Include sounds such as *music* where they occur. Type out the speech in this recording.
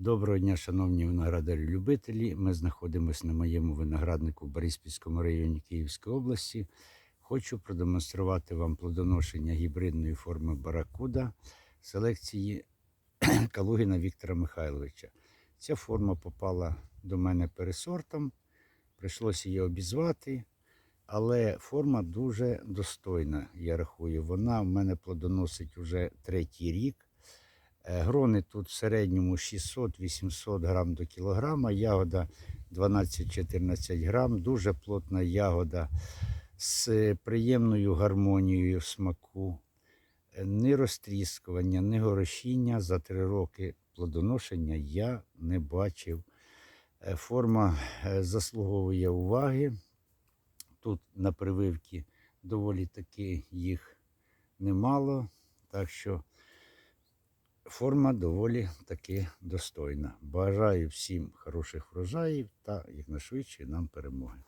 Доброго дня, шановні виноградарі-любителі. Ми знаходимося на моєму винограднику в Бориспільському районі Київської області. Хочу продемонструвати вам плодоношення гібридної форми баракуда селекції *clears throat* Калугіна Віктора Михайловича. Ця форма попала до мене пересортом, прийшлося її обізвати, але форма дуже достойна, я рахую. Вона в мене плодоносить вже третій рік. Е, Грони тут в середньому 600-800 грам до кілограма, ягода 12-14 грам, дуже плотна ягода з приємною гармонією смаку, Е, ні розтріскування, ні горошіння за три роки плодоношення я не бачив. Е, Форма е, заслуговує уваги. Тут на прививці доволі таки їх немало, так що форма доволі таки достойна. Бажаю всім хороших врожаїв та якнайшвидше нам перемоги.